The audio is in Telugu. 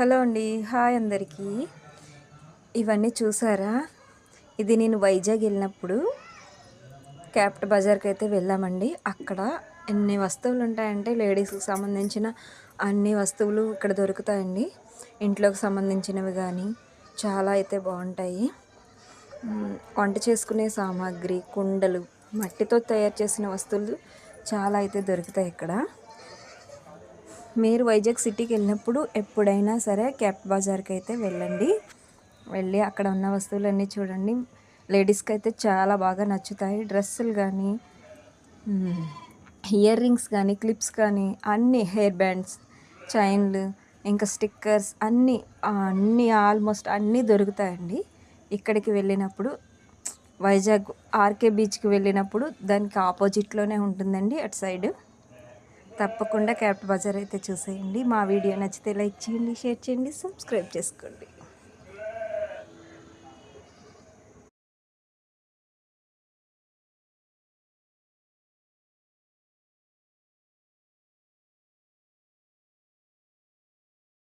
హలో అండి. హాయ్ అందరికీ. ఇవన్నీ చూసారా? ఇది నేను వైజాగ్ వెళ్ళినప్పుడు క్యాప్ట్ బజార్కి అయితే వెళ్ళామండి. అక్కడ ఎన్ని వస్తువులు ఉంటాయంటే లేడీస్కి సంబంధించిన అన్ని వస్తువులు ఇక్కడ దొరుకుతాయండి. ఇంట్లోకి సంబంధించినవి కానీ చాలా అయితే బాగుంటాయి. వంట చేసుకునే సామాగ్రి కుండలు మట్టితో తయారు చేసిన వస్తువులు చాలా అయితే దొరుకుతాయి ఇక్కడ. మీరు వైజాగ్ సిటీకి వెళ్ళినప్పుడు ఎప్పుడైనా సరే క్యాప్ బజార్కి అయితే వెళ్ళండి. వెళ్ళి అక్కడ ఉన్న వస్తువులన్నీ చూడండి. లేడీస్కి అయితే చాలా బాగా నచ్చుతాయి. డ్రెస్సులు కానీ ఇయర్ రింగ్స్ కానీ క్లిప్స్ కానీ అన్ని హెయిర్ బ్యాండ్స్ చైన్లు ఇంకా స్టిక్కర్స్ అన్నీ అన్నీ ఆల్మోస్ట్ అన్నీ దొరుకుతాయండి. ఇక్కడికి వెళ్ళినప్పుడు వైజాగ్ ఆర్కే బీచ్కి వెళ్ళినప్పుడు దానికి ఆపోజిట్లోనే ఉంటుందండి అటు సైడ్. తప్పకుండా క్యాప్ట్ బజార్ అయితే చూసేయండి. మా వీడియో నచ్చితే లైక్ చేయండి షేర్ చేయండి సబ్స్క్రైబ్ చేసుకోండి.